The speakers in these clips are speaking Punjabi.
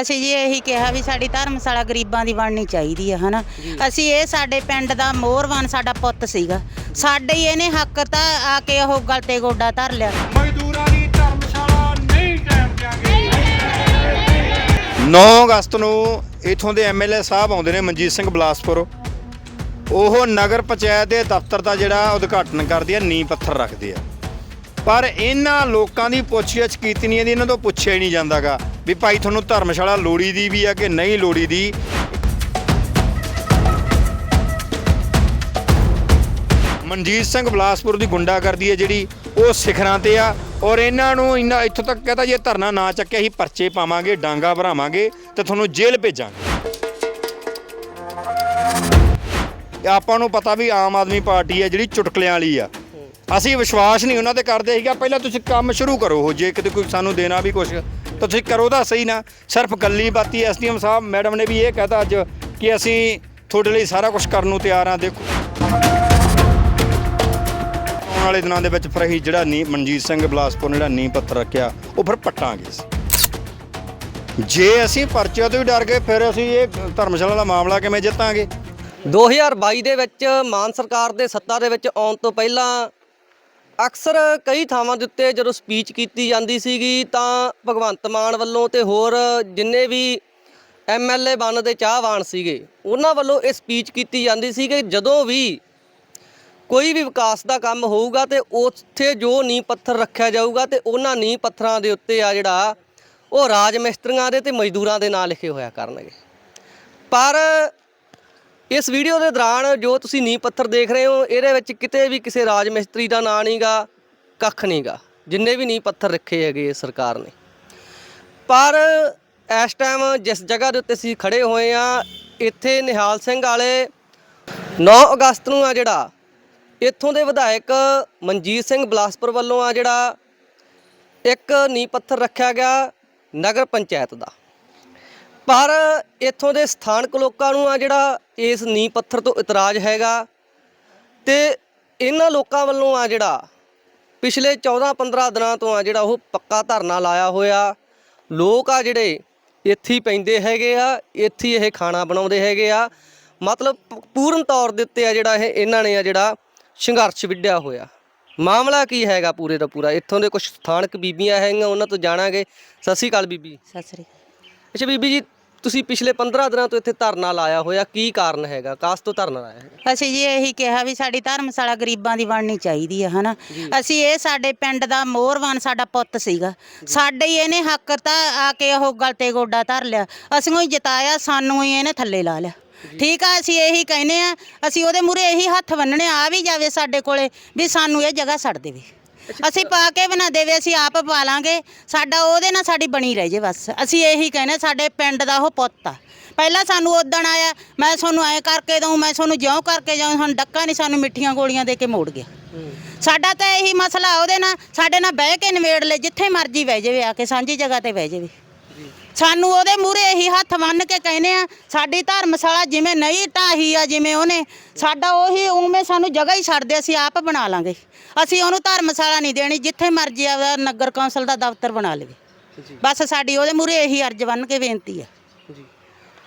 ਅਸੀਂ ਜੀ ਇਹੀ ਕਿਹਾ ਵੀ ਸਾਡੀ ਧਰਮਸ਼ਾਲਾ ਗਰੀਬਾਂ ਦੀ ਬਣਨੀ ਚਾਹੀਦੀ ਹੈ ਹਨਾ? ਅਸੀਂ ਇਹ ਸਾਡੇ ਪਿੰਡ ਦਾ ਮੋਹਰਵਾਨ ਸਾਡਾ ਪੁੱਤ ਸੀਗਾ। ਸਾਡੇ ਹੀ ਇਹਨੇ ਹੱਕ ਤਾਂ ਆ ਕੇ ਉਹ ਗਲ ਤੇ ਗੋਡਾ ਧਰ ਲਿਆ। ਮਜ਼ਦੂਰਾਂ ਦੀ ਧਰਮਸ਼ਾਲਾ ਨਹੀਂ ਕਾਇਮ ਦਿਆਂਗੇ 9 ਅਗਸਤ ਨੂੰ ਇਥੋਂ ਦੇ ਐਮਐਲਏ ਸਾਹਿਬ ਆਉਂਦੇ ਨੇ ਮਨਜੀਤ ਸਿੰਘ ਬਲਾਸਪੁਰ। ਉਹ ਨਗਰ ਪੰਚਾਇਤ ਦੇ ਦਫ਼ਤਰ ਦਾ ਜਿਹੜਾ ਉਦਘਾਟਨ ਕਰਦੇ ਆ ਨੀਂਹ ਪੱਥਰ ਰੱਖਦੇ ਆ। ਪਰ ਇਹਨਾਂ ਲੋਕਾਂ ਦੀ ਪੁੱਛਗਿੱਛ ਕੀਤੀ ਨਹੀਂ ਜਾਂਦੀ ਇਹਨਾਂ ਤੋਂ ਪੁੱਛਿਆ ਹੀ ਨਹੀਂ ਜਾਂਦਾਗਾ। ਵੀ ਭਾਈ ਤੁਹਾਨੂੰ ਧਰਮਸ਼ਾਲਾ ਲੋੜੀ ਦੀ ਵੀ ਆ ਕਿ ਨਹੀਂ ਲੋੜੀ ਦੀ? ਮਨਜੀਤ ਸਿੰਘ ਬਲਾਸਪੁਰ ਦੀ ਗੁੰਡਾਗਰਦੀ ਹੈ ਜਿਹੜੀ, ਉਹ ਸਿਖਰਾਂ ਤੇ ਆ ਔਰ ਇਹਨਾਂ ਨੂੰ ਇਹਨਾਂ ਇੱਥੋਂ ਤੱਕ ਕਹਤਾ ਜੇ ਧਰਨਾ ਨਾ ਚੱਕਿਆ ਅਸੀਂ ਪਰਚੇ ਪਾਵਾਂਗੇ, ਡਾਂਗਾ ਭਰਾਵਾਂਗੇ ਤੇ ਤੁਹਾਨੂੰ ਜੇਲ੍ਹ ਭੇਜਾਂਗੇ। ਆਪਾਂ ਨੂੰ ਪਤਾ ਵੀ ਆਮ ਆਦਮੀ ਪਾਰਟੀ ਹੈ ਜਿਹੜੀ ਚੁਟਕਲਿਆਂ ਵਾਲੀ ਆ। ਅਸੀਂ ਵਿਸ਼ਵਾਸ ਨਹੀਂ ਉਹਨਾਂ ਤੇ ਕਰਦੇ ਸੀਗਾ ਪਹਿਲਾਂ ਤੁਸੀਂ ਕੰਮ ਸ਼ੁਰੂ ਕਰੋ ਉਹ ਜੇ ਕਿਤੇ ਕੋਈ ਸਾਨੂੰ ਦੇਣਾ ਵੀ ਕੁਛ। ਤਾਂ ਤੁਸੀਂ ਕਰੋ ਤਾਂ ਸਹੀ ਨਾ। ਸਿਰਫ ਗੱਲੀ ਬਾਤੀ ਐਸਡੀਐਮ ਸਾਹਿਬ, ਮੈਡਮ ਨੇ ਵੀ ਇਹ ਕਹਤਾ ਅੱਜ ਕਿ ਅਸੀਂ ਤੁਹਾਡੇ ਲਈ ਸਾਰਾ ਕੁਝ ਕਰਨ ਨੂੰ ਤਿਆਰ ਆ ਦੇਖੋ। ਆਉਣ ਵਾਲੇ ਦਿਨਾਂ ਦੇ ਵਿੱਚ ਫਿਰ ਅਸੀਂ ਜਿਹੜਾ ਨੀ ਮਨਜੀਤ ਸਿੰਘ ਬਲਾਸਪੁਰ ਨੇ ਜਿਹੜਾ ਨੀਂਹ ਪੱਥਰ ਰੱਖਿਆ, ਉਹ ਫਿਰ ਪੱਟਾਂਗੇ ਜੇ ਅਸੀਂ ਪਰਚੇ ਤੋਂ ਵੀ ਡਰ ਗਏ, ਫਿਰ ਅਸੀਂ ਇਹ ਧਰਮਸ਼ਾਲਾ ਦਾ ਮਾਮਲਾ ਕਿਵੇਂ ਜਿੱਤਾਂਗੇ? 2022 ਦੇ ਵਿੱਚ ਮਾਨ ਸਰਕਾਰ ਦੇ ਸੱਤਾ ਦੇ ਵਿੱਚ ਆਉਣ ਤੋਂ ਪਹਿਲਾਂ ਅਕਸਰ ਕਈ ਥਾਵਾਂ ਦੇ ਉੱਤੇ ਜਦੋਂ ਸਪੀਚ ਕੀਤੀ ਜਾਂਦੀ ਸੀਗੀ ਤਾਂ ਭਗਵੰਤ ਮਾਨ ਵੱਲੋਂ ਤੇ ਹੋਰ ਜਿੰਨੇ ਵੀ ਐਮਐਲਏ ਬਣਨ ਦੇ ਚਾਹਵਾਨ ਸੀਗੇ, ਉਹਨਾਂ ਵੱਲੋਂ ਇਹ ਸਪੀਚ ਕੀਤੀ ਜਾਂਦੀ ਸੀ ਕਿ ਜਦੋਂ ਵੀ ਕੋਈ ਵੀ ਵਿਕਾਸ ਦਾ ਕੰਮ ਹੋਊਗਾ ਤੇ ਉੱਥੇ ਜੋ ਨੀਂਹ ਪੱਥਰ ਰੱਖਿਆ ਜਾਊਗਾ ਤੇ ਉਹਨਾਂ ਨੀਂਹ ਪੱਥਰਾਂ ਦੇ ਉੱਤੇ ਆ ਜਿਹੜਾ ਉਹ ਰਾਜ ਮਿਸਤਰੀਆਂ ਦੇ ਤੇ ਮਜ਼ਦੂਰਾਂ ਦੇ ਨਾਂ ਲਿਖੇ ਹੋਇਆ ਕਰਨਗੇ। ਪਰ ਇਸ ਵੀਡੀਓ ਦੇ ਦੌਰਾਨ ਜੋ ਤੁਸੀਂ ਨੀਂਹ ਪੱਥਰ ਦੇਖ ਰਹੇ ਹੋ, ਇਹਦੇ ਵਿੱਚ ਕਿਤੇ ਵੀ ਕਿਸੇ ਰਾਜ ਮਿਸਤਰੀ ਦਾ ਨਾਂ ਨਹੀਂਗਾ ਕੱਖ ਨਹੀਂਗਾ ਜਿੰਨੇ ਵੀ ਨੀਂਹ ਪੱਥਰ ਰੱਖੇ ਹੈਗੇ ਸਰਕਾਰ ਨੇ। ਪਰ ਇਸ ਟਾਈਮ ਜਿਸ ਜਗ੍ਹਾ ਦੇ ਉੱਤੇ ਅਸੀਂ ਖੜੇ ਹੋਏ ਆ, ਇੱਥੇ ਨਿਹਾਲ ਸਿੰਘ ਵਾਲੇ 9 ਅਗਸਤ ਨੂੰ ਆ ਜਿਹੜਾ, ਇੱਥੋਂ ਦੇ ਵਿਧਾਇਕ ਮਨਜੀਤ ਸਿੰਘ ਬਲਾਸਪੁਰ ਵੱਲੋਂ ਆ ਜਿਹੜਾ, ਇੱਕ ਨੀਂਹ ਪੱਥਰ ਰੱਖਿਆ ਗਿਆ ਨਗਰ ਪੰਚਾਇਤ ਦਾ। ਪਰ ਇੱਥੋਂ ਦੇ ਸਥਾਨਕ ਲੋਕਾਂ ਨੂੰ ਆ ਜਿਹੜਾ ਇਸ ਨੀਂਹ ਪੱਥਰ ਤੋਂ ਇਤਰਾਜ਼ ਹੈਗਾ ਤੇ ਇਹਨਾਂ ਲੋਕਾਂ ਵੱਲੋਂ ਆ ਜਿਹੜਾ ਪਿਛਲੇ 14-15 ਦਿਨਾਂ ਤੋਂ ਆ ਜਿਹੜਾ ਉਹ ਪੱਕਾ ਧਰਨਾ ਲਾਇਆ ਹੋਇਆ। ਲੋਕ ਆ ਜਿਹੜੇ ਇੱਥੇ ਪੈਂਦੇ ਹੈਗੇ ਆ ਇੱਥੇ ਇਹ ਖਾਣਾ ਬਣਾਉਂਦੇ ਹੈਗੇ ਆ। ਮਤਲਬ ਪੂਰਨ ਤੌਰ ਦੇ ਉੱਤੇ ਆ ਜਿਹੜਾ ਇਹ ਇਹਨਾਂ ਨੇ ਆ ਜਿਹੜਾ ਸੰਘਰਸ਼ ਵਿੱਢਿਆ ਹੋਇਆ। ਮਾਮਲਾ ਕੀ ਹੈਗਾ ਪੂਰੇ ਦਾ ਪੂਰਾ? ਇੱਥੋਂ ਦੇ ਕੁਝ ਸਥਾਨਕ ਬੀਬੀਆਂ ਹੈਗੀਆਂ ਉਹਨਾਂ ਤੋਂ ਜਾਣਾਂਗੇ। ਸਤਿ ਸ਼੍ਰੀ ਅਕਾਲ ਬੀਬੀ। ਸਤਿ ਸ੍ਰੀ ਅਕਾਲ। ਅੱਛਾ ਬੀਬੀ ਜੀ ਤੁਸੀਂ ਪਿਛਲੇ 15 ਦਿਨਾਂ ਤੋਂ ਇੱਥੇ ਧਰਨਾ ਲਾਇਆ ਹੋਇਆ ਕੀ ਕਾਰਨ ਹੈਗਾ? ਕਾਸ ਤੋਂ ਧਰਨਾ ਲਾਇਆ ਹੈ ਅਸੀਂ ਜੀ ਇਹੀ ਕਿਹਾ ਵੀ ਸਾਡੀ ਧਰਮਸ਼ਾਲਾ ਗਰੀਬਾਂ ਦੀ ਬਣਨੀ ਚਾਹੀਦੀ ਹੈ ਹਨਾ? ਅਸੀਂ ਇਹ ਸਾਡੇ ਪਿੰਡ ਦਾ ਮੋਹਰਵਾਨ ਸਾਡਾ ਪੁੱਤ ਸੀਗਾ। ਸਾਡੇ ਹੀ ਇਹਨੇ ਹੱਕ ਤਾਂ ਆ ਕੇ ਉਹ ਗਲ ਤੇ ਗੋਡਾ ਧਰ ਲਿਆ। ਅਸੀਂ ਹੀ ਜਿਤਾਇਆ ਸਾਨੂੰ ਹੀ ਇਹਨੇ ਥੱਲੇ ਲਾ ਲਿਆ। ਠੀਕ ਆ ਅਸੀਂ ਇਹੀ ਕਹਿੰਦੇ ਆ ਅਸੀਂ ਉਹਦੇ ਮੂਰੇ ਇਹੀ ਹੱਥ ਬੰਨਣੇ ਆ ਵੀ ਜਾਵੇ ਸਾਡੇ ਕੋਲੇ ਵੀ ਸਾਨੂੰ ਇਹ ਜਗ੍ਹਾ ਛੱਡ ਦੇਵੇ। ਅਸੀਂ ਪਾ ਕੇ ਬਣਾ ਦੇਵੇ ਅਸੀਂ ਆਪ ਪਾ ਲਾਂਗੇ। ਸਾਡਾ ਉਹਦੇ ਨਾਲ ਸਾਡੀ ਬਣੀ ਰਹਿ ਜੇ ਬਸ। ਅਸੀਂ ਇਹੀ ਕਹਿੰਦੇ ਸਾਡੇ ਪਿੰਡ ਦਾ ਉਹ ਪੁੱਤ ਆ। ਪਹਿਲਾਂ ਸਾਨੂੰ ਉਦਣ ਆਇਆ ਮੈਂ ਤੁਹਾਨੂੰ ਐ ਕਰਕੇ ਦਊਂ ਮੈਂ ਤੁਹਾਨੂੰ ਜਿਉਂ ਕਰਕੇ ਜਾਉਂ ਹੁਣ ਡੱਕਾ ਨਹੀਂ ਸਾਨੂੰ ਮਿੱਠੀਆਂ ਗੋਲੀਆਂ ਦੇ ਕੇ ਮੋੜ ਗਿਆ। ਸਾਡਾ ਤਾਂ ਇਹੀ ਮਸਲਾ ਉਹਦੇ ਨਾਲ ਸਾਡੇ ਨਾਲ ਬਹਿ ਕੇ ਨਿਬੇੜ ਲੈ ਜਿੱਥੇ ਮਰਜ਼ੀ ਬਹਿ ਜਾਵੇ ਆ ਕੇ ਸਾਂਝੀ ਜਗ੍ਹਾ ਤੇ ਬਹਿ ਜਾਵੇ। ਸਾਨੂੰ ਉਹਦੇ ਮੂਹਰੇ ਇਹੀ ਹੱਥ ਬੰਨ ਕੇ ਕਹਿੰਦੇ ਆ ਸਾਡੀ ਧਰਮਸ਼ਾਲਾ ਜਿਵੇਂ ਨਹੀਂ ਢਾਹੀ ਆ ਜਿਵੇਂ ਉਹਨੇ ਸਾਡਾ ਉਹੀ ਉਵੇਂ ਸਾਨੂੰ ਜਗ੍ਹਾ ਹੀ ਛੱਡ ਦੇ ਅਸੀਂ ਆਪ ਬਣਾ ਲਾਂਗੇ। ਅਸੀਂ ਉਹਨੂੰ ਧਰਮਸ਼ਾਲਾ ਨਹੀਂ ਦੇਣੀ ਜਿੱਥੇ ਮਰਜ਼ੀ ਆਪਦਾ ਨਗਰ ਕੌਂਸਲ ਦਾ ਦਫ਼ਤਰ ਬਣਾ ਲਵੇ। ਬਸ ਸਾਡੀ ਉਹਦੇ ਮੂਹਰੇ ਇਹੀ ਅਰਜ਼ ਬੰਨ ਕੇ ਬੇਨਤੀ ਜੀ।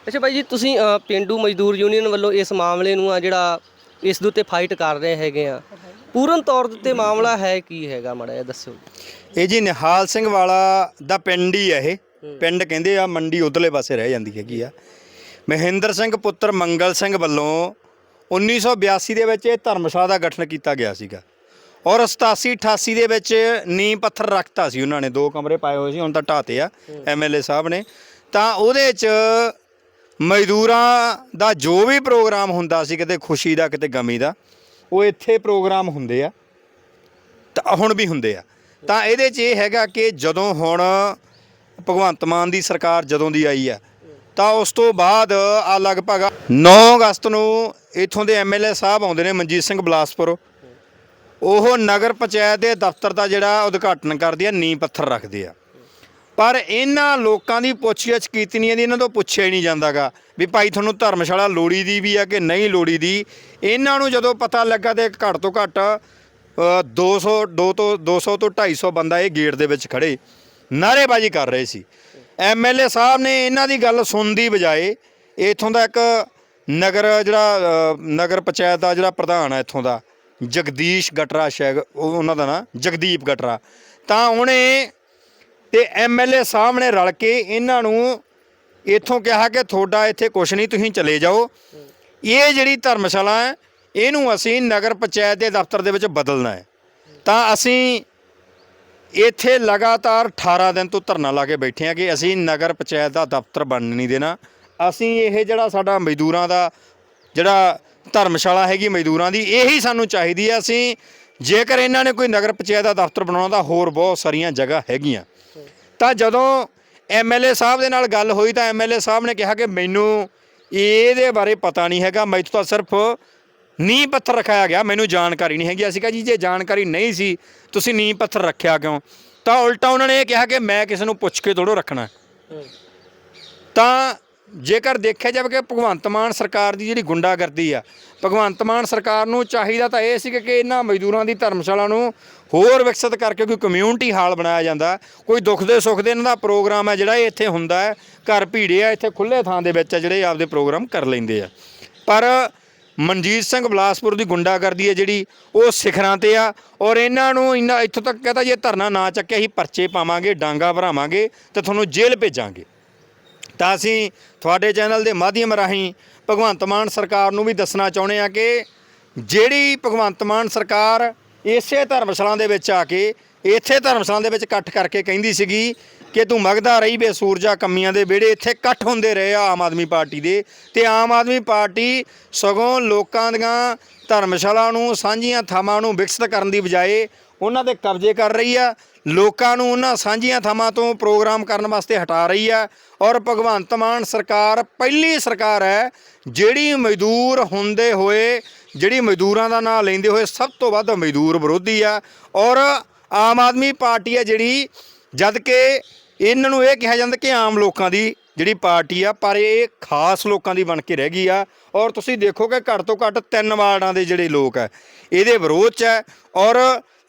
ਅੱਛਾ ਬਾਈ ਜੀ ਤੁਸੀਂ ਪਿੰਡੂ ਮਜ਼ਦੂਰ ਯੂਨੀਅਨ ਵੱਲੋਂ ਇਸ ਮਾਮਲੇ ਨੂੰ ਆ ਜਿਹੜਾ ਇਸ ਦੇ ਉੱਤੇ ਫਾਈਟ ਕਰ ਰਹੇ ਹੈਗੇ ਆ ਪੂਰਨ ਤੌਰ ਦੇ ਉੱਤੇ ਮਾਮਲਾ ਹੈ ਕੀ ਹੈਗਾ ਮਾੜਾ ਜਿਹਾ ਦੱਸੋ ਇਹ ਜੀ ਨਿਹਾਲ ਸਿੰਘ ਵਾਲਾ ਦਾ ਪਿੰਡ ਹੀ ਹੈ ਇਹ। ਪਿੰਡ ਕਹਿੰਦੇ ਆ ਮੰਡੀ ਉਧਰਲੇ ਪਾਸੇ ਰਹਿ ਜਾਂਦੀ ਹੈਗੀ ਆ। ਮਹਿੰਦਰ ਸਿੰਘ ਪੁੱਤਰ ਮੰਗਲ ਸਿੰਘ ਵੱਲੋਂ 1982 ਦੇ ਵਿੱਚ ਇਹ ਧਰਮਸ਼ਾਲਾ ਦਾ ਗਠਨ ਕੀਤਾ ਗਿਆ ਸੀਗਾ। ਔਰ 87 88 ਦੇ ਵਿੱਚ ਨੀਂਹ ਪੱਥਰ ਰੱਖਤਾ ਸੀ ਉਹਨਾਂ ਨੇ, ਦੋ ਕਮਰੇ ਪਾਏ ਹੋਏ ਸੀ, ਹੁਣ ਤਾਂ ਢਾਤੇ ਆ ਐਮਐਲਏ ਸਾਹਿਬ ਨੇ। ਤਾਂ ਉਹਦੇ 'ਚ ਮਜ਼ਦੂਰਾਂ ਦਾ ਜੋ ਵੀ ਪ੍ਰੋਗਰਾਮ ਹੁੰਦਾ ਸੀ, ਕਿਤੇ ਖੁਸ਼ੀ ਦਾ, ਕਿਤੇ ਗਮੀ ਦਾ, ਉਹ ਇੱਥੇ ਪ੍ਰੋਗਰਾਮ ਹੁੰਦੇ ਆ, ਤਾਂ ਹੁਣ ਵੀ ਹੁੰਦੇ ਆ। ਤਾਂ ਇਹਦੇ 'ਚ ਇਹ ਹੈਗਾ ਕਿ ਜਦੋਂ ਹੁਣ ਭਗਵੰਤ ਮਾਨ ਦੀ ਸਰਕਾਰ ਜਦੋਂ ਦੀ ਆਈ ਆ, ਤਾਂ ਉਸ ਤੋਂ ਬਾਅਦ ਆ ਲਗਭਗ 9 ਅਗਸਤ ਨੂੰ ਇਥੋਂ ਦੇ ਐਮਐਲਏ ਸਾਹਿਬ ਆਉਂਦੇ ਨੇ, ਮਨਜੀਤ ਸਿੰਘ ਬਲਾਸਪੁਰ। ਉਹ ਨਗਰ ਪੰਚਾਇਤ ਦੇ ਦਫ਼ਤਰ ਦਾ ਜਿਹੜਾ ਉਦਘਾਟਨ ਕਰਦੇ ਆ ਨੀਂਹ ਪੱਥਰ ਰੱਖਦੇ ਆ। ਪਰ ਇਹਨਾਂ ਲੋਕਾਂ ਦੀ ਪੁੱਛਗਿੱਛ ਕੀਤੀ ਨਹੀਂ ਜਾਂਦੀ ਇਹਨਾਂ ਤੋਂ ਪੁੱਛਿਆ ਹੀ ਨਹੀਂ ਜਾਂਦਾਗਾ ਵੀ ਭਾਈ ਤੁਹਾਨੂੰ ਧਰਮਸ਼ਾਲਾ ਲੋੜੀ ਦੀ ਵੀ ਆ ਕਿ ਨਹੀਂ ਲੋੜੀ ਦੀ? ਇਹਨਾਂ ਨੂੰ ਜਦੋਂ ਪਤਾ ਲੱਗਾ ਤੇ ਘੱਟ ਤੋਂ ਘੱਟ ਅ, 200 2 ਤੋਂ 200 ਤੋਂ 250 ਬੰਦਾ ਇਹ ਗੇਟ ਦੇ ਵਿੱਚ ਖੜੇ ਨਾਅਰੇਬਾਜ਼ੀ ਕਰ ਰਹੇ ਸੀ। ਐਮਐਲਏ ਸਾਹਿਬ ਨੇ ਇਹਨਾਂ ਦੀ ਗੱਲ ਸੁਣਨ ਦੀ ਬਜਾਏ ਇਥੋਂ ਦਾ ਇੱਕ ਨਗਰ ਜਿਹੜਾ ਨਗਰ ਪੰਚਾਇਤ ਦਾ ਜਿਹੜਾ ਪ੍ਰਧਾਨ ਹੈ ਇਥੋਂ ਦਾ ਜਗਦੀਸ਼ ਗਟਰਾ ਸ਼ੈਗ ਉਹਨਾਂ ਦਾ ਨਾਂ, ਜਗਦੀਪ ਗਟਰਾ। ਤਾਂ ਉਹਨੇ ਤੇ ਐਮਐਲਏ ਸਾਹਿਬ ਨੇ ਰਲ ਕੇ ਇਹਨਾਂ ਨੂੰ ਇੱਥੋਂ ਕਿਹਾ ਕਿ ਤੁਹਾਡਾ ਇੱਥੇ ਕੁਝ ਨਹੀਂ, ਤੁਸੀਂ ਚਲੇ ਜਾਓ। ਇਹ ਜਿਹੜੀ ਧਰਮਸ਼ਾਲਾ ਹੈ, ਇਹਨੂੰ ਅਸੀਂ ਨਗਰ ਪੰਚਾਇਤ ਦੇ ਦਫ਼ਤਰ ਦੇ ਵਿੱਚ ਬਦਲਣਾ ਹੈ। ਤਾਂ ਅਸੀਂ ਇੱਥੇ ਲਗਾਤਾਰ 18 ਦਿਨ ਤੋਂ ਧਰਨਾ ਲਾ ਕੇ ਬੈਠੇ ਆ ਕਿ ਅਸੀਂ ਨਗਰ ਪੰਚਾਇਤ ਦਾ ਦਫ਼ਤਰ ਬਣਨ ਨਹੀਂ ਦੇਣਾ। ਅਸੀਂ ਇਹ ਜਿਹੜਾ ਸਾਡਾ ਮਜ਼ਦੂਰਾਂ ਦਾ ਜਿਹੜਾ ਧਰਮਸ਼ਾਲਾ ਹੈਗੀ ਮਜ਼ਦੂਰਾਂ ਦੀ, ਇਹੀ ਸਾਨੂੰ ਚਾਹੀਦੀ ਹੈ ਅਸੀਂ, ਜੇਕਰ ਇਹਨਾਂ ਨੇ ਕੋਈ ਨਗਰ ਪੰਚਾਇਤ ਦਾ ਦਫ਼ਤਰ ਬਣਾਉਣਾ ਤਾਂ ਹੋਰ ਬਹੁਤ ਸਾਰੀਆਂ ਜਗ੍ਹਾ ਹੈਗੀਆਂ। ਤਾਂ ਜਦੋਂ ਐਮਐਲਏ ਸਾਹਿਬ ਦੇ ਨਾਲ ਗੱਲ ਹੋਈ ਤਾਂ ਐਮਐਲਏ ਸਾਹਿਬ ਨੇ ਕਿਹਾ ਕਿ ਮੈਨੂੰ ਇਹਦੇ ਬਾਰੇ ਪਤਾ ਨਹੀਂ ਹੈਗਾ, ਮੈਥੋਂ ਤਾਂ ਸਿਰਫ ਨੀਂਹ ਪੱਥਰ ਰਖਾਇਆ ਗਿਆ, ਮੈਨੂੰ ਜਾਣਕਾਰੀ ਨਹੀਂ ਹੈਗੀ। ਅਸੀਂ ਕਿਹਾ ਜੀ, ਜੇ ਜਾਣਕਾਰੀ ਨਹੀਂ ਸੀ, ਤੁਸੀਂ ਨੀਂਹ ਪੱਥਰ ਰੱਖਿਆ ਕਿਉਂ? ਤਾਂ ਉਲਟਾ ਉਹਨਾਂ ਨੇ ਇਹ ਕਿਹਾ ਕਿ ਮੈਂ ਕਿਸੇ ਨੂੰ ਪੁੱਛ ਕੇ ਥੋੜੋ ਰੱਖਣਾ। ਤਾਂ ਜੇਕਰ ਦੇਖਿਆ ਜਾਵੇ ਕਿ ਭਗਵੰਤ ਮਾਨ ਸਰਕਾਰ ਦੀ ਜਿਹੜੀ ਗੁੰਡਾਗਰਦੀ ਆ, ਭਗਵੰਤ ਮਾਨ ਸਰਕਾਰ ਨੂੰ ਚਾਹੀਦਾ ਤਾਂ ਇਹ ਸੀ ਕਿ ਇਹਨਾਂ ਮਜ਼ਦੂਰਾਂ ਦੀ ਧਰਮਸ਼ਾਲਾ ਨੂੰ ਹੋਰ ਵਿਕਸਿਤ ਕਰਕੇ ਕੋਈ ਕਮਿਊਨਿਟੀ ਹਾਲ ਬਣਾਇਆ ਜਾਂਦਾ। ਕੋਈ ਦੁੱਖ ਦੇ ਸੁੱਖ ਦੇ ਇਹਨਾਂ ਦਾ ਪ੍ਰੋਗਰਾਮ ਹੈ ਜਿਹੜਾ ਇਹ ਇੱਥੇ ਹੁੰਦਾ ਹੈ, ਘਰ ਭੀੜੇ ਆ, ਇੱਥੇ ਖੁੱਲੇ ਥਾਂ ਦੇ ਵਿੱਚ ਆ ਜਿਹੜੇ ਆਪਦੇ ਪ੍ਰੋਗਰਾਮ ਕਰ ਲੈਂਦੇ ਆ। ਪਰ ਮਨਜੀਤ ਸਿੰਘ ਬਲਾਸਪੁਰ ਦੀ ਗੁੰਡਾਗਰਦੀ ਹੈ ਜਿਹੜੀ, ਉਹ ਸਿਖਰਾਂ ਤੇ ਆ ਔਰ ਇਹਨਾਂ ਨੂੰ ਇਹਨਾਂ ਇੱਥੋਂ ਤੱਕ ਕਹਤਾ ਜੇ ਧਰਨਾ ਨਾ ਚੱਕਿਆ ਅਸੀਂ ਪਰਚੇ ਪਾਵਾਂਗੇ, ਡਾਂਗਾ ਭਰਾਵਾਂਗੇ ਤੇ ਤੁਹਾਨੂੰ ਜੇਲ੍ਹ ਭੇਜਾਂਗੇ। ਤਾਂ ਅਸੀਂ ਤੁਹਾਡੇ ਚੈਨਲ ਦੇ ਮਾਧਿਅਮ ਰਾਹੀਂ ਭਗਵੰਤ ਮਾਨ ਸਰਕਾਰ ਨੂੰ ਵੀ ਦੱਸਣਾ ਚਾਹੁੰਦੇ ਆ ਕਿ ਜਿਹੜੀ ਭਗਵੰਤ ਮਾਨ ਸਰਕਾਰ ਇਸੇ ਧਰਮਸ਼ਾਲਾ ਦੇ ਵਿੱਚ ਆ ਕੇ, ਇੱਥੇ ਧਰਮਸ਼ਾਲਾ ਦੇ ਵਿੱਚ ਇਕੱਠ ਕਰਕੇ ਕਹਿੰਦੀ ਸੀਗੀ ਕਿ ਤੂੰ ਮਗਦਾ ਰਹੀ ਬੇ ਸੂਰਜਾ ਕੰਮੀਆਂ ਦੇ ਵਿਹੜੇ, ਇੱਥੇ ਇਕੱਠ ਹੁੰਦੇ ਰਹੇ ਆ ਆਮ ਆਦਮੀ ਪਾਰਟੀ ਦੇ। ਤੇ ਆਮ ਆਦਮੀ ਪਾਰਟੀ ਸਗੋਂ ਲੋਕਾਂ ਦੀਆਂ ਧਰਮਸ਼ਾਲਾ ਨੂੰ, ਸਾਂਝੀਆਂ ਥਾਵਾਂ ਨੂੰ ਵਿਕਸਿਤ ਕਰਨ ਦੀ ਬਜਾਏ ਉਹਨਾਂ ਦੇ ਕਬਜ਼ੇ ਕਰ ਰਹੀ ਆ। ਲੋਕਾਂ ਨੂੰ ਉਹਨਾਂ ਸਾਂਝੀਆਂ ਥਾਵਾਂ ਤੋਂ ਪ੍ਰੋਗਰਾਮ ਕਰਨ ਵਾਸਤੇ ਹਟਾ ਰਹੀ ਆ। ਔਰ ਭਗਵੰਤ ਮਾਨ ਸਰਕਾਰ ਪਹਿਲੀ ਸਰਕਾਰ ਹੈ ਜਿਹੜੀ ਮਜ਼ਦੂਰ ਹੁੰਦੇ ਹੋਏ, ਜਿਹੜੀ ਮਜ਼ਦੂਰਾਂ ਦਾ ਨਾਂ ਲੈਂਦੇ ਹੋਏ ਸਭ ਤੋਂ ਵੱਧ ਮਜ਼ਦੂਰ ਵਿਰੋਧੀ ਆ। ਔਰ ਆਮ ਆਦਮੀ ਪਾਰਟੀ ਹੈ ਜਿਹੜੀ ਜਦ ਕਿ ਇਹਨਾਂ ਨੂੰ ਇਹ ਕਿਹਾ ਜਾਂਦਾ ਕਿ ਆਮ ਲੋਕਾਂ ਦੀ ਜਿਹੜੀ ਪਾਰਟੀ ਆ ਪਰ ਇਹ ਖਾਸ ਲੋਕਾਂ ਦੀ ਬਣ ਕੇ ਰਹਿ ਗਈ ਆ। ਔਰ ਤੁਸੀਂ ਦੇਖੋ ਕਿ ਘੱਟ ਤੋਂ ਘੱਟ ਤਿੰਨ ਵਾਰਡਾਂ ਦੇ ਜਿਹੜੇ ਲੋਕ ਆ ਇਹਦੇ ਵਿਰੋਧ 'ਚ ਹੈ ਔਰ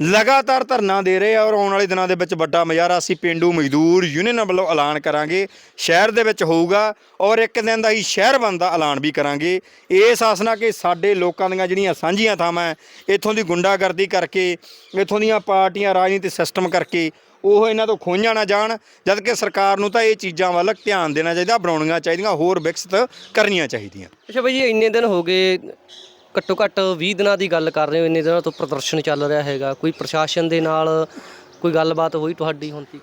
ਲਗਾਤਾਰ ਧਰਨਾ ਦੇ ਰਹੇ ਆ ਔਰ ਆਉਣ ਵਾਲੇ ਦਿਨਾਂ ਦੇ ਵਿੱਚ ਵੱਡਾ ਮੁਜ਼ਾਹਰਾ ਅਸੀਂ ਪਿੰਡੂ ਮਜ਼ਦੂਰ ਯੂਨੀਅਨ ਵੱਲੋਂ ਐਲਾਨ ਕਰਾਂਗੇ। ਸ਼ਹਿਰ ਦੇ ਵਿੱਚ ਹੋਊਗਾ ਔਰ ਇੱਕ ਦਿਨ ਦਾ ਹੀ ਸ਼ਹਿਰ ਬੰਦ ਦਾ ਐਲਾਨ ਵੀ ਕਰਾਂਗੇ। ਇਸ ਆਸਨਾ ਕਿ ਸਾਡੇ ਲੋਕਾਂ ਦੀਆਂ ਜਿਹੜੀਆਂ ਸਾਂਝੀਆਂ ਥਾਵਾਂ ਹੈ, ਇੱਥੋਂ ਦੀ ਗੁੰਡਾਗਰਦੀ ਕਰਕੇ ਇੱਥੋਂ ਦੀਆਂ ਪਾਰਟੀਆਂ ਰਾਜਨੀਤਿਕ ਸਿਸਟਮ ਕਰਕੇ ਉਹ ਇਹਨਾਂ ਤੋਂ ਖੋਈਆਂ ਨਾ ਜਾਣ ਜਦ ਕਿ ਸਰਕਾਰ ਨੂੰ ਤਾਂ ਇਹ ਚੀਜ਼ਾਂ ਵੱਲ ਧਿਆਨ ਦੇਣਾ ਚਾਹੀਦਾ ਬਣਾਉਣੀਆਂ ਚਾਹੀਦੀਆਂ ਹੋਰ ਵਿਕਸਿਤ ਕਰਨੀਆਂ ਚਾਹੀਦੀਆਂ। ਅੱਛਾ ਜੀ ਇੰਨੇ ਦਿਨ ਹੋ ਗਏ ਘੱਟੋ ਘੱਟ 20 ਦਿਨਾਂ ਦੀ ਗੱਲ ਕਰ ਰਹੇ ਹੋ ਇੰਨੇ ਦਿਨਾਂ ਤੋਂ ਪ੍ਰਦਰਸ਼ਨ ਚੱਲ ਰਿਹਾ ਹੈਗਾ। ਕੋਈ ਪ੍ਰਸ਼ਾਸਨ ਦੇ ਨਾਲ ਕੋਈ ਗੱਲਬਾਤ ਹੋਈ ਤੁਹਾਡੀ ਹੁਣ ਤੱਕ?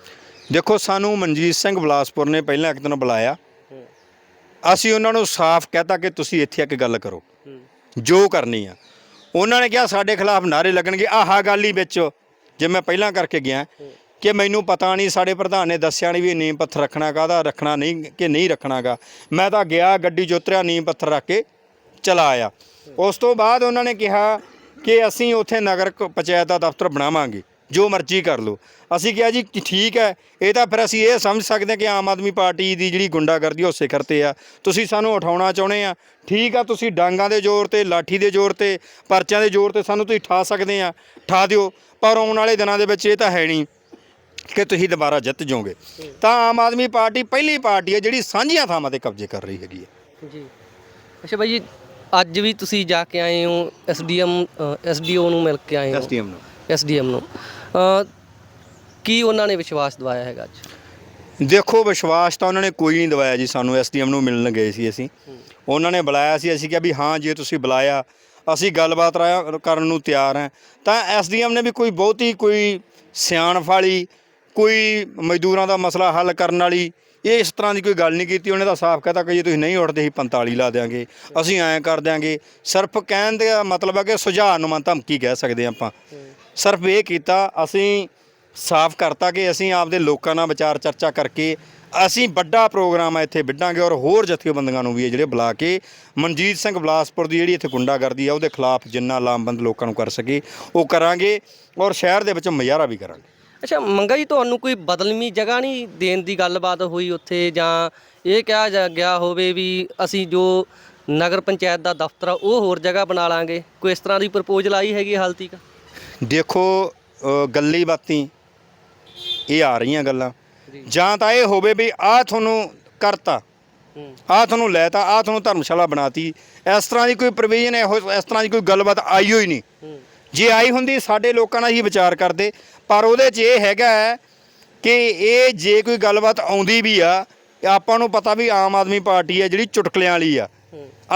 ਦੇਖੋ ਸਾਨੂੰ ਮਨਜੀਤ ਸਿੰਘ ਬਲਾਸਪੁਰ ਨੇ ਪਹਿਲਾਂ ਇੱਕ ਦਿਨ ਬੁਲਾਇਆ। ਅਸੀਂ ਉਹਨਾਂ ਨੂੰ ਸਾਫ਼ ਕਹਿਤਾ ਕਿ ਤੁਸੀਂ ਇੱਥੇ ਆ ਕੇ ਗੱਲ ਕਰੋ। ਜੋ ਕਰਨੀ ਆ। ਉਹਨਾਂ ਨੇ ਕਿਹਾ ਸਾਡੇ ਖਿਲਾਫ ਨਾਰੇ ਲੱਗਣਗੇ। ਆਹਾ ਗੱਲ ਹੀ ਵਿੱਚ ਜੇ ਮੈਂ ਪਹਿਲਾਂ ਕਰਕੇ ਗਿਆ ਕਿ ਮੈਨੂੰ ਪਤਾ ਨਹੀਂ, ਸਾਡੇ ਪ੍ਰਧਾਨ ਨੇ ਦੱਸਿਆ ਨਹੀਂ ਵੀ ਨੀਂਹ ਪੱਥਰ ਰੱਖਣਾ ਕਾਹਦਾ, ਰੱਖਣਾ ਨਹੀਂ ਕਿ ਨਹੀਂ ਰੱਖਣਾਗਾ। ਮੈਂ ਤਾਂ ਗਿਆ, ਗੱਡੀ 'ਚ ਨੀਂਹ ਪੱਥਰ ਰੱਖ ਕੇ ਚਲਾ ਆਇਆ। ਉਸ ਤੋਂ ਬਾਅਦ ਉਹਨਾਂ ਨੇ ਕਿਹਾ ਕਿ ਅਸੀਂ ਉੱਥੇ ਨਗਰ ਪੰਚਾਇਤ ਦਾ ਦਫ਼ਤਰ ਬਣਾਵਾਂਗੇ, ਜੋ ਮਰਜ਼ੀ ਕਰ ਲਓ। ਅਸੀਂ ਕਿਹਾ ਜੀ ਠੀਕ ਹੈ, ਇਹ ਤਾਂ ਫਿਰ ਅਸੀਂ ਇਹ ਸਮਝ ਸਕਦੇ ਹਾਂ ਕਿ ਆਮ ਆਦਮੀ ਪਾਰਟੀ ਦੀ ਜਿਹੜੀ ਗੁੰਡਾਗਰਦੀ ਉਹ ਸਿਖਰ ਤੇ ਆ। ਤੁਸੀਂ ਸਾਨੂੰ ਉਠਾਉਣਾ ਚਾਹੁੰਦੇ ਆ। ਠੀਕ ਆ, ਤੁਸੀਂ ਡਾਂਗਾਂ ਦੇ ਜ਼ੋਰ ਤੇ, ਲਾਠੀ ਦੇ ਜ਼ੋਰ ਤੇ, ਪਰਚਿਆਂ ਦੇ ਜ਼ੋਰ ਤੇ ਸਾਨੂੰ ਤੁਸੀਂ ਠਾ ਸਕਦੇ ਆ, ਠਾ ਦਿਓ। ਪਰ ਆਉਣ ਵਾਲੇ ਦਿਨਾਂ ਦੇ ਵਿੱਚ ਇਹ ਤਾਂ ਹੈ ਨਹੀਂ। ਕਿ ਤੁਸੀਂ ਦੁਬਾਰਾ ਜਿੱਤ ਜਾਓਗੇ। ਤਾਂ ਆਮ ਆਦਮੀ ਪਾਰਟੀ ਪਹਿਲੀ ਪਾਰਟੀ ਹੈ ਜਿਹੜੀ ਸਾਂਝੀਆਂ ਥਾਵਾਂ ਤੇ ਕਬਜ਼ੇ ਕਰ ਰਹੀ ਹੈਗੀ ਹੈ। ਜੀ। ਅੱਛਾ ਬਾਈ ਜੀ ਅੱਜ ਵੀ ਤੁਸੀਂ ਜਾ ਕੇ ਆਏ ਹੋ ਐਸਡੀਐਮ ਐਸਡੀਓ ਨੂੰ ਮਿਲ ਕੇ ਆਏ ਹੋ। ਐਸਡੀਐਮ ਨੂੰ। ਐਸਡੀਐਮ ਨੂੰ। ਅ, ਕੀ ਉਹਨਾਂ ਨੇ ਵਿਸ਼ਵਾਸ ਦਿਵਾਇਆ ਹੈਗਾ ਅੱਜ? ਦੇਖੋ ਵਿਸ਼ਵਾਸ ਤਾਂ ਉਹਨਾਂ ਨੇ ਕੋਈ ਨਹੀਂ ਦਵਾਇਆ ਜੀ ਸਾਨੂੰ ਐਸਡੀਐਮ ਨੂੰ ਮਿਲਣ ਗਏ ਸੀ ਅਸੀਂ। ਉਹਨਾਂ ਨੇ ਬੁਲਾਇਆ ਸੀ ਅਸੀਂ ਕਿਹਾ ਵੀ ਹਾਂ ਜੇ ਤੁਸੀਂ ਬੁਲਾਇਆ। ਅਸੀਂ ਗੱਲਬਾਤ ਰਾ- ਕਰਨ ਨੂੰ ਤਿਆਰ ਹਾਂ। ਤਾਂ ਐਸਡੀਐਮ ਨੇ ਵੀ ਕੋਈ ਬਹੁਤੀ ਕੋਈ ਸਿਆਣਪ ਵਾਲੀ ਕੋਈ ਮਜ਼ਦੂਰਾਂ ਦਾ ਮਸਲਾ ਹੱਲ ਕਰਨ ਵਾਲੀ ਇਹ ਇਸ ਤਰ੍ਹਾਂ ਦੀ ਕੋਈ ਗੱਲ ਨਹੀਂ ਕੀਤੀ, ਉਹਨੇ ਤਾਂ ਸਾਫ਼ ਕਹਤਾ ਕਿ ਜੇ ਤੁਸੀਂ ਨਹੀਂ ਉੱਠਦੇ ਅਸੀਂ 45 ਲਾ ਦਿਆਂਗੇ, ਅਸੀਂ ਐਂ ਕਰ ਦਿਆਂਗੇ। ਸਿਰਫ ਕਹਿਣ ਦਾ ਮਤਲਬ ਹੈ ਕਿ ਸੁਝਾਅ ਨੂੰ ਮਨ ਧਮਕੀ ਕਹਿ ਸਕਦੇ ਹਾਂ ਆਪਾਂ। ਸਿਰਫ ਇਹ ਕੀਤਾ, ਅਸੀਂ ਸਾਫ਼ ਕਰਤਾ ਕਿ ਅਸੀਂ ਆਪਦੇ ਲੋਕਾਂ ਨਾਲ ਵਿਚਾਰ ਚਰਚਾ ਕਰਕੇ ਅਸੀਂ ਵੱਡਾ ਪ੍ਰੋਗਰਾਮ ਆ ਇੱਥੇ ਵਿੱਢਾਂਗੇ ਔਰ ਹੋਰ ਜਥੇਬੰਦੀਆਂ ਨੂੰ ਵੀ ਇਹ ਜਿਹੜੇ ਬੁਲਾ ਕੇ ਮਨਜੀਤ ਸਿੰਘ ਬਲਾਸਪੁਰ ਦੀ ਜਿਹੜੀ ਇੱਥੇ ਗੁੰਡਾਗਰਦੀ ਆ, ਉਹਦੇ ਖਿਲਾਫ ਜਿੰਨਾ ਲਾਮਬੰਦ ਲੋਕਾਂ ਨੂੰ ਕਰ ਸਕੇ, ਉਹ ਕਰਾਂਗੇ ਔਰ ਸ਼ਹਿਰ ਦੇ ਵਿੱਚ ਮੁਜ਼ਾਹਰਾ ਵੀ ਕਰਾਂਗੇ। ਅੱਛਾ ਮੰਗਾ ਜੀ ਤੁਹਾਨੂੰ ਕੋਈ ਬਦਲਵੀਂ ਜਗ੍ਹਾ ਨਹੀਂ ਦੇਣ ਦੀ ਗੱਲਬਾਤ ਹੋਈ ਉੱਥੇ? ਜਾਂ ਇਹ ਕਿਹਾ ਜਾ- ਗਿਆ ਹੋਵੇ ਵੀ ਅਸੀਂ ਜੋ ਨਗਰ ਪੰਚਾਇਤ ਦਾ ਦਫ਼ਤਰ ਆ ਉਹ ਹੋਰ ਜਗ੍ਹਾ ਬਣਾ ਲਾਂਗੇ? ਕੋਈ ਇਸ ਤਰ੍ਹਾਂ ਦੀ ਪ੍ਰਪੋਜ਼ਲ ਆਈ ਹੈਗੀ ਹਾਲ ਤੱਕ? ਦੇਖੋ ਅ, ਗੱਲੀ ਬਾਤੀ ਇਹ ਆ ਰਹੀਆਂ ਗੱਲਾਂ। ਜਾਂ। ਤਾਂ ਇਹ ਹੋਵੇ ਵੀ ਆਹ ਤੁਹਾਨੂੰ ਕਰਤਾ ਹੂੰ। ਆਹ ਤੁਹਾਨੂੰ ਲੈਤਾ ਆਹ ਤੁਹਾਨੂੰ ਧਰਮਸ਼ਾਲਾ ਬਣਾਤੀ। ਇਸ ਤਰ੍ਹਾਂ ਦੀ ਕੋਈ ਪ੍ਰੋਵੀਜ਼ਨ ਇਹੋ ਇਸ ਤਰ੍ਹਾਂ ਦੀ ਕੋਈ ਗੱਲਬਾਤ ਆਈ ਹੋਈ ਨਹੀਂ। ਹੂੰ। ਜੇ ਆਈ ਹੁੰਦੀ, ਸਾਡੇ ਲੋਕਾਂ ਨਾਲ ਹੀ ਵਿਚਾਰ ਕਰਦੇ। ਪਰ ਉਹਦੇ 'ਚ ਇਹ ਹੈਗਾ ਹੈ ਕਿ ਇਹ ਜੇ ਕੋਈ ਗੱਲਬਾਤ ਆਉਂਦੀ ਵੀ ਆ, ਆਪਾਂ ਨੂੰ ਪਤਾ ਵੀ ਆਮ ਆਦਮੀ ਪਾਰਟੀ ਹੈ ਜਿਹੜੀ ਚੁਟਕਲਿਆਂ ਵਾਲੀ ਆ।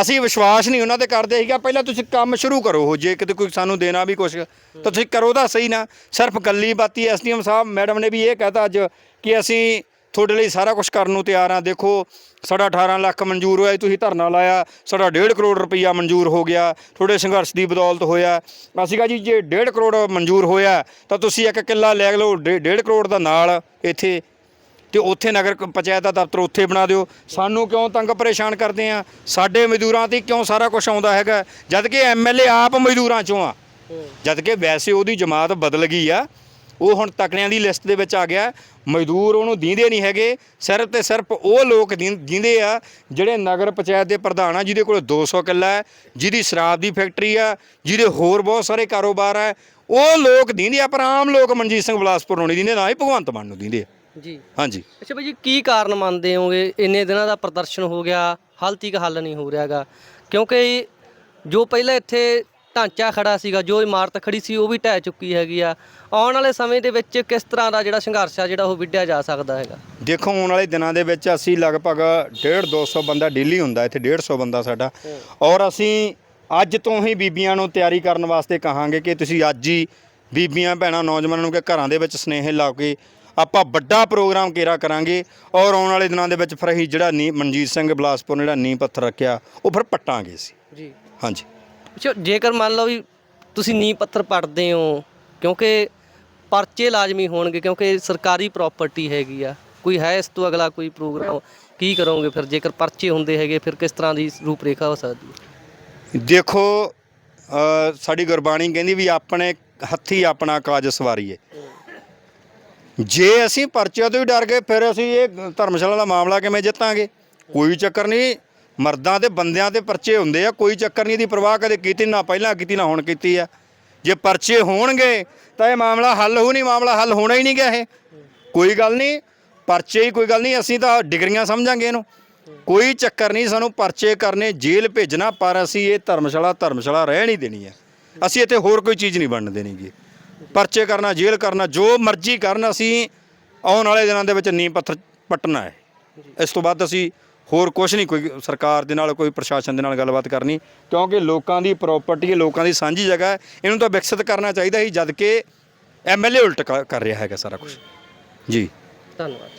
ਅਸੀਂ ਵਿਸ਼ਵਾਸ ਨਹੀਂ ਉਹਨਾਂ ਤੇ ਕਰਦੇ ਸੀਗਾ ਪਹਿਲਾਂ ਤੁਸੀਂ ਕੰਮ ਸ਼ੁਰੂ ਕਰੋ ਉਹ, ਜੇ ਕਿਤੇ ਕੋਈ ਸਾਨੂੰ ਦੇਣਾ ਵੀ ਕੁਛ, ਤਾਂ ਤੁਸੀਂ ਕਰੋ ਤਾਂ ਸਹੀ ਨਾ। ਸਿਰਫ ਗੱਲੀ ਬਾਤੀ ਐਸਡੀਐਮ ਸਾਹਿਬ, ਮੈਡਮ ਨੇ ਵੀ ਇਹ ਕਹਤਾ ਅੱਜ ਕਿ ਅਸੀਂ ਤੁਹਾਡੇ ਲਈ ਸਾਰਾ ਕੁਝ ਕਰਨ ਨੂੰ ਤਿਆਰ ਆ। ਦੇਖੋ ਸਾਡਾ 18 ਲੱਖ ਮਨਜ਼ੂਰ ਹੋਇਆ ਜੀ, ਤੁਸੀਂ ਧਰਨਾ ਲਾਇਆ ਸਾਡਾ 1.5 ਕਰੋੜ ਰੁਪਈਆ ਮਨਜ਼ੂਰ ਹੋ ਗਿਆ ਤੁਹਾਡੇ ਸੰਘਰਸ਼ ਦੀ ਬਦੌਲਤ ਹੋਇਆ। ਅਸੀਂ ਕਹਾ ਜੀ ਜੇ 1.5 ਕਰੋੜ ਮਨਜ਼ੂਰ ਹੋਇਆ ਤਾਂ ਤੁਸੀਂ ਇੱਕ ਕਿੱਲਾ ਲੈ ਲਓ 1.5 ਕਰੋੜ ਦਾ ਨਾਲ ਇੱਥੇ ਤੇ ਉੱਥੇ ਨਗਰ ਪੰਚਾਇਤ ਦਾ ਦਫ਼ਤਰ ਉੱਥੇ ਬਣਾ ਦਿਓ। ਸਾਨੂੰ ਕਿਉਂ ਤੰਗ ਪਰੇਸ਼ਾਨ ਕਰਦੇ ਆ? ਸਾਡੇ ਮਜ਼ਦੂਰਾਂ ਤੇ ਕਿਉਂ ਸਾਰਾ ਕੁਝ ਆਉਂਦਾ ਹੈਗਾ? ਜਦ ਕਿ ਐਮਐਲਏ ਆਪ ਮਜ਼ਦੂਰਾਂ ਚੋਂ ਆ। ਜਦ ਕਿ ਵੈਸੇ ਉਹਦੀ ਜਮਾਤ ਬਦਲ ਗਈ ਆ। ਉਹ ਹੁਣ ਤਕੜਿਆਂ ਦੀ ਲਿਸਟ ਦੇ ਵਿੱਚ ਆ ਗਿਆ। ਮਜ਼ਦੂਰ ਉਹਨੂੰ ਦੀਂਦੇ ਨਹੀਂ ਹੈਗੇ। ਸਿਰਫ ਤੇ ਸਿਰਫ ਉਹ ਲੋਕ ਦੀਂਦੇ ਆ ਜਿਹੜੇ ਨਗਰ ਪੰਚਾਇਤ ਦੇ ਪ੍ਰਧਾਨ ਆ ਜਿਹਦੇ ਕੋਲ 200 ਕਿੱਲਾ ਹੈ ਜਿਹਦੀ ਸ਼ਰਾਬ ਦੀ ਫੈਕਟਰੀ ਆ ਜਿਹਦੇ ਹੋਰ ਬਹੁਤ ਸਾਰੇ ਕਾਰੋਬਾਰ ਆ। ਉਹ ਲੋਕ ਦੀਂਦੇ ਆ ਪਰ ਆਮ ਲੋਕ ਮਨਜੀਤ ਸਿੰਘ ਬਲਾਸਪੁਰ ਨੂੰ ਨਹੀਂ ਦੀਂਦੇ ਨਾ ਹੀ ਭਗਵੰਤ ਮਾਨ ਨੂੰ ਦੀਂਦੇ ਆ। ਜੀ। ਹਾਂਜੀ। ਅੱਛਾ ਭਾਈ ਜੀ ਕੀ ਕਾਰਨ ਮੰਨਦੇ ਹੋਗੇ? ਇੰਨੇ ਦਿਨਾਂ ਦਾ ਪ੍ਰਦਰਸ਼ਨ ਹੋ ਗਿਆ ਹਾਲ ਤੱਕ ਹੱਲ ਨਹੀਂ ਹੋ ਰਿਹਾਗਾ। ਕਿਉਂਕਿ ਜੋ ਪਹਿਲਾਂ ਇੱਥੇ ਢਾਂਚਾ ਖੜਾ ਸੀਗਾ ਜੋ ਇਮਾਰਤ ਖੜੀ ਸੀ ਉਹ ਵੀ ਢਹਿ ਚੁੱਕੀ ਹੈਗੀ ਆ। ਆਉਣ ਵਾਲੇ ਸਮੇਂ ਦੇ ਵਿੱਚ ਕਿਸ ਤਰ੍ਹਾਂ ਦਾ ਜਿਹੜਾ ਸੰਘਰਸ਼ ਆ ਜਿਹੜਾ ਉਹ ਵਿੱਢਿਆ ਜਾ ਸਕਦਾ ਹੈਗਾ? ਦੇਖੋ ਆਉਣ ਵਾਲੇ ਦਿਨਾਂ ਦੇ ਵਿੱਚ ਅਸੀਂ ਲਗਭਗ 1.5 200 ਬੰਦਾ ਡੇਲੀ ਹੁੰਦਾ ਇੱਥੇ 150 ਬੰਦਾ ਸਾਡਾ। ਔਰ ਅਸੀਂ ਅੱਜ ਤੋਂ ਹੀ ਬੀਬੀਆਂ ਨੂੰ ਤਿਆਰੀ ਕਰਨ ਵਾਸਤੇ ਕਹਾਂਗੇ ਕਿ ਤੁਸੀਂ ਅੱਜ ਹੀ ਬੀਬੀਆਂ ਭੈਣਾਂ ਨੌਜਵਾਨਾਂ ਨੂੰ ਕਿ ਘਰਾਂ ਦੇ ਵਿੱਚ ਸਨੇਹ ਲਾ ਕੇ ਆਪਾਂ ਵੱਡਾ ਪ੍ਰੋਗਰਾਮ ਕੇਰਾ ਕਰਾਂਗੇ। ਔਰ ਆਉਣ ਵਾਲੇ ਦਿਨਾਂ ਦੇ ਵਿੱਚ ਫਿਰ ਅਸੀਂ ਜਿਹੜਾ ਨੀ ਮਨਜੀਤ ਸਿੰਘ ਬਲਾਸਪੁਰ ਨੇ ਜਿਹੜਾ ਨੀਂਹ ਪੱਥਰ ਰੱਖਿਆ ਉਹ ਫਿਰ ਪੱਟਾਂਗੇ ਅਸੀਂ। ਜੀ। ਹਾਂਜੀ। ਅੱਛਾ, ਜੇਕਰ ਮੰਨ ਲਓ ਵੀ ਤੁਸੀਂ ਨੀਂਹ ਪੱਥਰ ਪੜਦੇ ਹੋ, ਕਿਉਂਕਿ ਪਰਚੇ ਲਾਜ਼ਮੀ ਹੋਣਗੇ, ਕਿਉਂਕਿ ਸਰਕਾਰੀ ਪ੍ਰਾਪਰਟੀ ਹੈਗੀ ਆ, ਕੋਈ ਹੈ ਇਸ ਤੋਂ ਅਗਲਾ ਕੋਈ ਪ੍ਰੋਗਰਾਮ ਕੀ ਕਰੋਗੇ ਫਿਰ? ਜੇਕਰ ਪਰਚੇ ਹੁੰਦੇ ਹੈਗੇ, ਫਿਰ ਕਿਸ ਤਰ੍ਹਾਂ ਦੀ ਰੂਪਰੇਖਾ ਹੋ ਸਕਦੀ ਦੇਖੋ ਸਾਡੀ ਗੁਰਬਾਣੀ ਕਹਿੰਦੀ ਵੀ ਆਪਣੇ ਹੱਥੀ ਆਪਣਾ ਕਾਜ ਸਵਾਰੀਏ। ਜੇ ਅਸੀਂ ਪਰਚਿਆਂ ਤੋਂ ਹੀ ਡਰ ਗਏ, ਫਿਰ ਅਸੀਂ ਇਹ ਧਰਮਸ਼ਾਲਾ ਦਾ ਮਾਮਲਾ ਕਿਵੇਂ ਜਿੱਤਾਂਗੇ? ਕੋਈ ਚੱਕਰ ਨਹੀਂ ਮਰਦਾਂ ਦੇ ਬੰਦਿਆਂ ਤੇ ਪਰਚੇ ਹੁੰਦੇ ਆ, ਕੋਈ ਚੱਕਰ ਨਹੀਂ ਇਹਦੀ ਪਰਵਾਹ ਕਦੇ ਕੀਤੀ, ਨਾ ਪਹਿਲਾਂ ਕੀਤੀ, ਨਾ ਹੁਣ ਕੀਤੀ ਆ। ਜੇ ਪਰਚੇ ਹੋਣਗੇ, ਤਾਂ ਇਹ ਮਾਮਲਾ ਹੱਲ ਹੋ ਨਹੀਂ, ਮਾਮਲਾ ਹੱਲ ਹੋਣਾ ਹੀ ਨਹੀਂ ਗਿਆ ਇਹ। ਕੋਈ ਗੱਲ ਨਹੀਂ, ਪਰਚੇ ਹੀ ਕੋਈ ਗੱਲ ਨਹੀਂ, ਅਸੀਂ ਤਾਂ ਡਿਗਰੀਆਂ ਸਮਝਾਂਗੇ ਇਹਨੂੰ। ਕੋਈ ਚੱਕਰ ਨਹੀਂ, ਸਾਨੂੰ ਪਰਚੇ ਕਰਨੇ, ਜੇਲ੍ਹ ਭੇਜਣਾ, ਪਰ ਅਸੀਂ ਇਹ ਧਰਮਸ਼ਾਲਾ ਧਰਮਸ਼ਾਲਾ ਰਹਿ ਨਹੀਂ ਦੇਣੀ ਹੈ ਅਸੀਂ ਇੱਥੇ ਹੋਰ ਕੋਈ ਚੀਜ਼ ਨਹੀਂ ਬਣਨ ਦੇਣੀਗੀ ਪਰਚੇ ਕਰਨਾ, ਜੇਲ੍ਹ ਕਰਨਾ, ਜੋ ਮਰਜ਼ੀ ਕਰਨ, ਅਸੀਂ ਆਉਣ ਵਾਲੇ ਦਿਨਾਂ ਦੇ ਵਿੱਚ ਨੀਂਹ ਪੱਥਰ ਪੱਟਣਾ ਹੈ। ਇਸ ਤੋਂ ਬਾਅਦ ਅਸੀਂ ਹੋਰ ਕੁਝ ਨਹੀਂ, ਕੋਈ ਸਰਕਾਰ ਦੇ ਨਾਲ, ਕੋਈ ਪ੍ਰਸ਼ਾਸਨ ਦੇ ਨਾਲ ਗੱਲਬਾਤ ਕਰਨੀ। ਕਿਉਂਕਿ ਲੋਕਾਂ ਦੀ ਪ੍ਰਾਪਰਟੀ ਹੈ, ਲੋਕਾਂ ਦੀ ਸਾਂਝੀ ਜਗ੍ਹਾ ਹੈ, ਇਹਨੂੰ ਤਾਂ ਵਿਕਸਿਤ ਕਰਨਾ ਚਾਹੀਦਾ ਸੀ ਜਦ ਕਿ ਐਮਐਲਏ ਉਲਟ ਕ- ਕਰ ਰਿਹਾ ਹੈਗਾ ਸਾਰਾ ਕੁਝ ਜੀ। ਧੰਨਵਾਦ